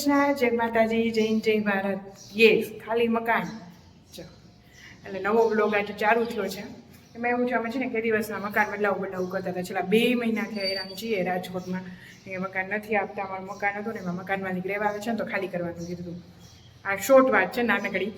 કૃષ્ણ જય માતાજી હિન્દ, જય ભારત. યસ ખાલી મકાન. ચો એટલે નવો બ્લોગ આજે ચાલુ થયો છે. એમાં એવું છે અમે છે ને કે દિવસના મકાન બદલાવું બદલાવું કરતા હતા. છેલ્લા બે મહિના થયા હેરાન છીએ રાજકોટમાં. એ મકાન નથી આપતા અમારું મકાન હતું ને એમાં મકાન માલિક રહેવા આવે છે ને તો ખાલી કરવાનું કીધું આ શોર્ટ વાત છે નાનકડી.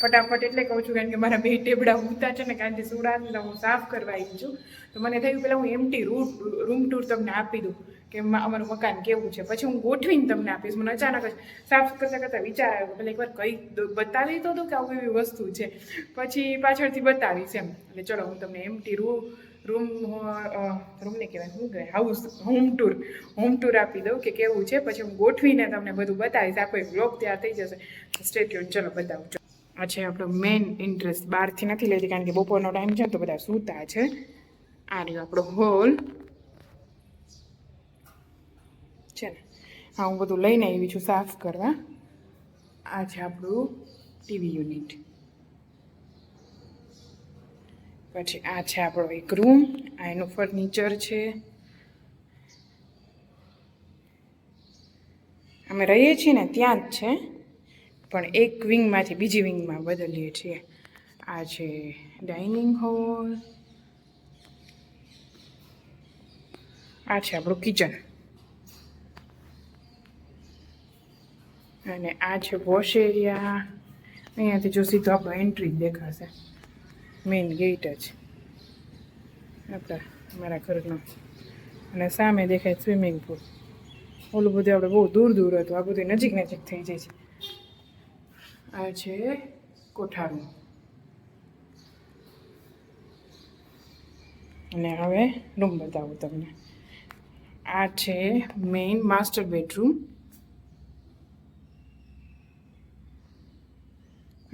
ફટાફટ એટલે કહું છું કારણ કે મારા બે ટેબડા ઉગતા છે ને કારણ કે સુડાને હું સાફ કરવા આવી છું. તો મને થયું પહેલાં હું એમટી રૂમ રૂમ ટૂર તમને આપી દઉં. કે અમારું મકાન કેવું છે? પછી હું ગોઠવીને તમને આપીશ. મને અચાનક જ સાફ કરતાં કરતાં વિચાર આવ્યો. પેલા એકવાર દ- બતાવી તો દઉં કે આવું એવી વસ્તુ છે. પછી પાછળથી બતાવીશ એમ. એટલે ચલો, હું તમને એમટી રૂમ રૂમ રૂમને કહેવાય. શું કહેવાય? House home tour home tour આપી દઉં કે કેવું છે? પછી હું ગોઠવીને તમને બધું બતાવીશ. આખો એક બ્લોગ તૈયાર થઈ જશે. સ્ટેટ્યુન ચલો, બતાવું. ચલો. આ છે આપણો મેઇન ઇન્ટરેસ્ટ બહારથી નથી લેતી કારણ કે બપોરનો ટાઈમ છે તો બધા સૂતા છે. આ રહ્યો આપણો હોલ છે હા, હું બધું લઈને આવી છું સાફ કરવા. આ છે આપણું ટીવી યુનિટ. પછી આ છે આપણો એક રૂમ, આ એનું ફર્નિચર છે. અમે રહીએ છીએ ને ત્યાં જ છે, પણ એક વિંગમાંથી બીજી વિંગમાં બદલીએ છીએ. આ છે ડાઇનિંગ હોલ. આ છે આપણું કિચન. અને આ છે વોશ એરિયા અહીંયાથી જો સીધો આપણો એન્ટ્રી દેખાશે. મેઇન ગેટ જ. આપણા, અમારા ઘરનો. અને સામે દેખાય સ્વિમિંગ પુલ ઓલું બધું આપણે બહુ દૂર દૂર હતું. આ બધું નજીક નજીક થઈ જાય છે. આ છે કોઠારું. અને હવે રૂમ બતાવું તમને. આ છે મેઇન માસ્ટર બેડરૂમ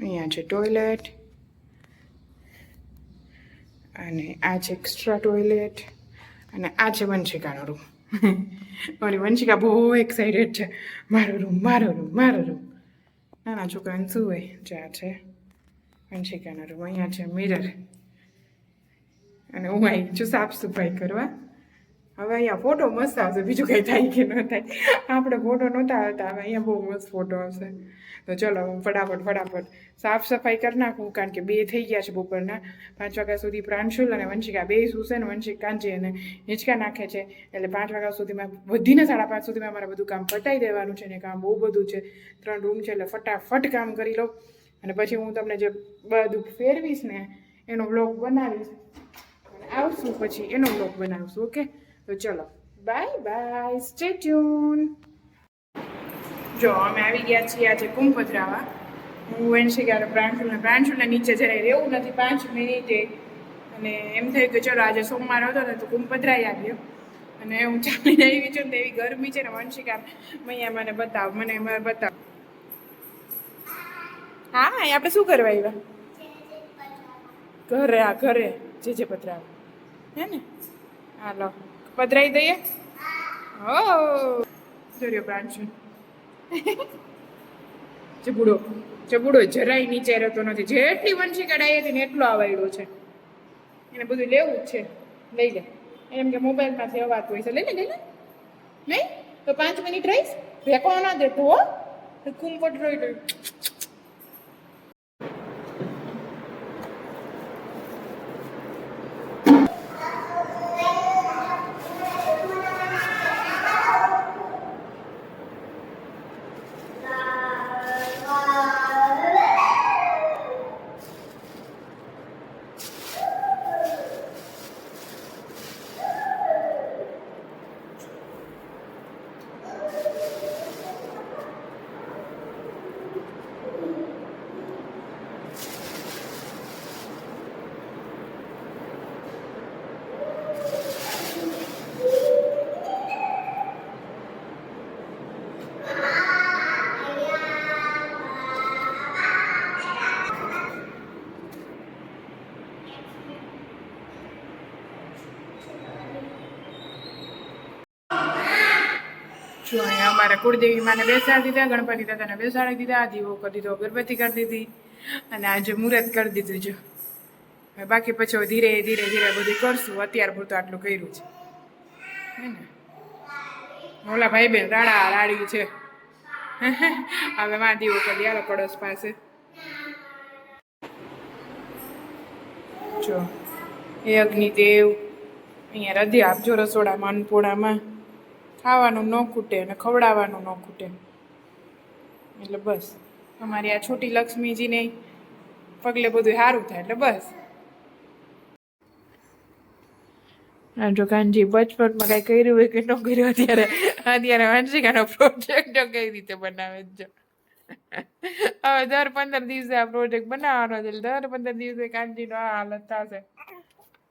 અહીંયા છે ટોયલેટ. અને આ છે એક્સ્ટ્રા ટોયલેટ અને આ છે વંશિકાનો રૂમ ઓલી વંશિકા બહુ એક્સાઇટેડ છે. મારો રૂમ મારો રૂમ મારો રૂમ નાના છોકરાને શું હોય? જે આ છે વંશિકાનો રૂમ અહીંયા છે મિરર અને હું આવી છું સાફ સફાઈ કરવા. હવે અહીંયા ફોટો મસ્ત આવશે. બીજું કંઈ થાય કે ન થાય. આપણે ફોટો નહોતા આવતા. હવે અહીંયા બહુ મસ્ત ફોટો આવશે. તો ચલો ફટાફટ ફટાફટ સાફ સફાઈ કરી નાખું, કારણ કે બે થઈ ગયા છે બપોરના. પાંચ વાગ્યા સુધી પ્રાંશુલ અને વંશિકા બે સુશે ને વંશિક કાંજી અને હિંચકા નાખે છે. એટલે પાંચ વાગ્યા સુધીમાં વધીને સાડા પાંચ સુધીમાં મારે બધું કામ પતાવી દેવાનું છે ને કામ બહુ બધું છે. ત્રણ રૂમ છે એટલે ફટાફટ કામ કરી લઉં. અને પછી હું તમને જે બધું ફેરવીશ ને એનો બ્લોગ બનાવીશ. આવશું પછી એનો બ્લોગ બનાવશું, ઓકે? તો ચલો બાય બાય સ્ટે ટ્યુન જો, અમે આવી ગયા છીએ આજે કુંભદ્રાવા હું વંશિકા પ્રાંશુલને પ્રાંશુલને નીચે જરાય રહેવું નથી, પાંચ મિનિટે. અને એમ થયું કે ચલો, આજે સોમવાર હતો ને, તો કુંભદ્રાય આવ્યો. અને હું ચાલીને આવી છું ને, એવી ગરમી છે ને, વંશિકા, મૈયા મને બતાવ, મને મને બતાવ. હા આપણે શું કરવા આવ્યા? ઘરે, આ ઘરે, જે જે પધરાવ. હે ને? હાલો. પધરાઈ દઈએ? હો! સૂર્ય પ્રાંશુ. ચબુડો. ચબુડો જરાય નીચે રહેતો નથી. જેટલી વંશી કઢાઈ હતી ને એટલો આવાયડો છે. એને બધું લેવું જ છે. લઈ લે. એમ કે મોબાઈલમાંથી અવાતું હોય છે. લઈ લે લઈ લે. નહીં તો પાંચ મિનિટ રહીશ. ભેકો ના દેતો હો. કુંપટ રોઈ રહ્યું જો અહીંયા અમારા કુળદેવી માને બેસાડી દીધા, ગણપતિ દાદાને બેસાડી દીધા, દીવો કરી દીધો, અગરબત્તી કરી દીધી અને આજે મુહૂર્ત કરી દીધું જો બાકી પછી ધીરે ધીરે ધીરે બધું કરશું. અત્યાર પૂરતું આટલું કર્યું છે. હે ને? ઓલા ભાઈ બેન રાડા રાડ્યું છે. હવે માં દીવો કરી પડોશ પાસે. જો, એ અગ્નિદેવ, અહીંયા રદી આપજો રસોડામાં અન્નપૂર્ણામાં ખાવાનું ન ખૂટે અને ખવડાવવાનું ન ખૂટે. એટલે બસ. અમારી આ છોટી લક્ષ્મીજીને પગલે બધું સારું થાય એટલે બસ. જો કાનજી બચપનમાં કઈ કર્યું હોય કે ન કર્યું અત્યારે અત્યારે વંશિકાનો પ્રોજેક્ટ કઈ રીતે બનાવે છે હવે દર પંદર દિવસે આ પ્રોજેક્ટ બનાવવાનો છે દર પંદર દિવસે કાનજીનો આ હાલત થશે.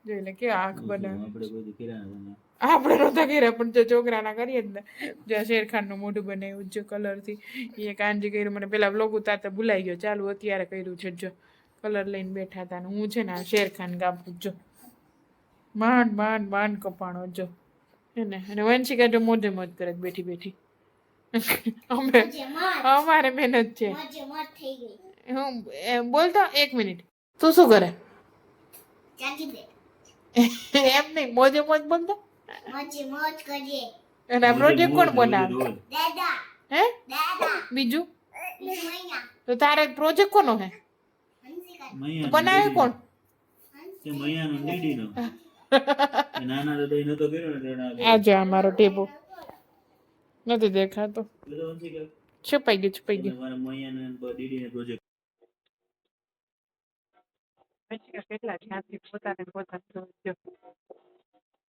જોઈ લે કે આંખ બનાવે. આપણે બધું કિરાણા આપણે નહોતા કર્યા પણ જો છોકરાના કરીએ જ ને. જો શેરખાનનું મોઢું બનાવ્યું જો કલરથી. એ કાનજી કર્યું મને પેલા બ્લોગ ઉતારતા ભૂલાઈ ગયો. ચાલુ અત્યારે કર્યું છે જો. કલર લઈને બેઠા હતા હું છે ને આ શેરખાન ગામડું જો. માંડ માંડ માંડ કપાણો જો. એને અને વંશિકા જો મોજે મોજ કરે બેઠી બેઠી. અમે અમારે મહેનત છે. હું બોલતો એક મિનિટ. તું શું કરે? એમ નહીં મોજે મોજ બોલતો? અને આ પ્રોજેક્ટ કોણ બનાવે? દાદા. હે? દાદા. બીજું? મૈયા. તો તારે પ્રોજેક્ટ કોનો હે? હંસિકા. મૈયા બનાવે કોણ? તે મૈયાનો દીડીનો એ નાના દાદા નતો કર્યો ને તેના આ જો અમારો ટેબો. નથી દેખાતો. બધો વંશી કે છુપાઈ ગયું છુપાઈ ગયું. મારા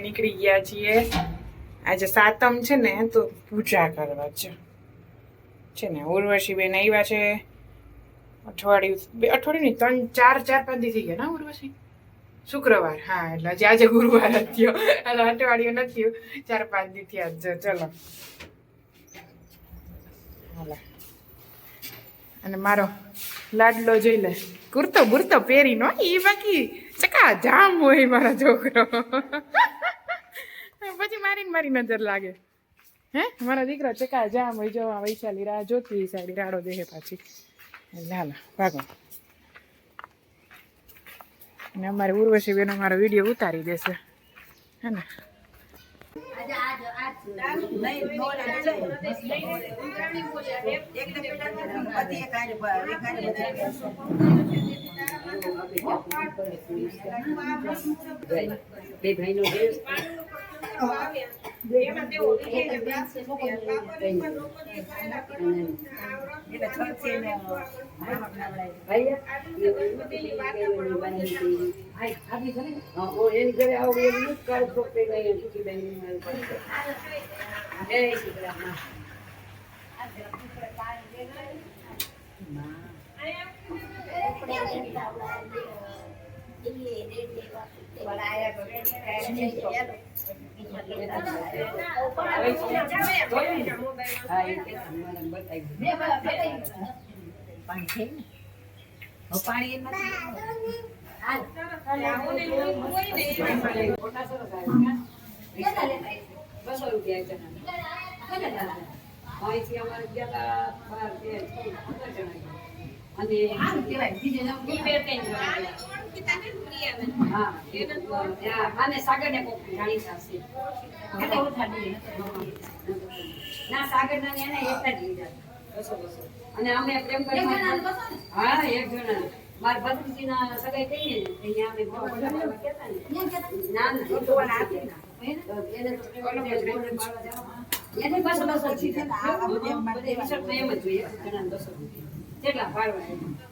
નીકળી ગયા છીએ. આજે સાતમ છે ને, તો પૂજા કરવા છે. છે ને, ઉર્વશીબેન આવ્યા છે. અઠવાડિયું, બે અઠવાડિયું નહીં, ત્રણ, ચાર ચાર, પાંચ દી થઈ ગયા ના ઉર્વશી? શુક્રવાર, હા, એટલે આજે આજે ગુરુવાર થયો. એટલે અઠવાડિયું નથી ચાર, પાંચ દી થયા જ ચલો. અને મારો લાડલો જોઈ લે. કુર્તો, બુરતો પહેરી નો એ બાકી. ચકા, જામ હોય મારા છોકરો. પછી મારી મારી નજર લાગે. હે? મારા દીકરા ચકા, જામ હોય, જો વૈશાલી રાહ જોતી વૈશાલી રાડો દેહે પાછી. લા લા, ભાગો. અને અમારે ઉર્વશી બેનો મારો વીડિયો ઉતારી દેશે. હે ને? બે ભાઈનો દેશ એની ઘરે આવો જ કાળ છોકરે ગઈ સુખી બેન જય શ્રી કૃષ્ણ હા એ કે મને બતાવી બસો રૂપિયા જણા અહીંથી અમારે ગયા બાર તેર ચૌદ પંદર જણા અને હા ના સાગર ના એને એકલા જ લીધા. અને અમે પ્રેમ કરી હા એક જણા. માર ભત્રીજી ના સગાઈ થઈ ને અમે ને. ના? એને પ્રેમ. એને બસો બસો એમ જ જોઈએ. કેટલા ભાડવા એને?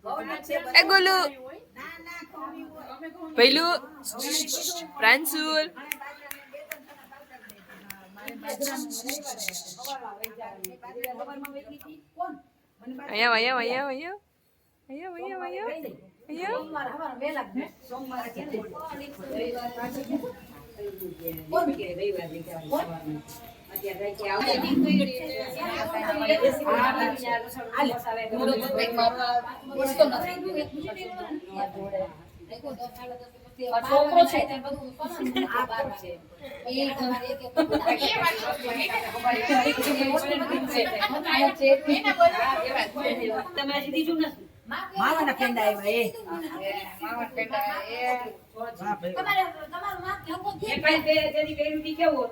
એ ગોલુ. પહેલું પ્રાંશુલ. અહીંયા અહીંયા અહીંયા અહીંયા અહીંયા અહીંયા અહીંયા સોમવાર હવાર વહેલા જ સોમવારે કે રવિવાર પાછું કે કોણ કે રવિવાર નીકળ્યા સવારમાં અત્યારે રાતે છોકરો છે તમે હજી નથી માવાના પેંડા આવ્યા એ દી કેવું?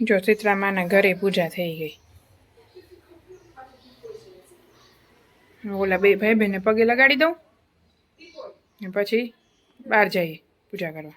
જો સીતરામાના ઘરે પૂજા થઈ ગઈ. ઓલા બે ભાઈ બહેને પગે લગાડી દઉં. ને પછી બહાર જઈએ પૂજા કરવા.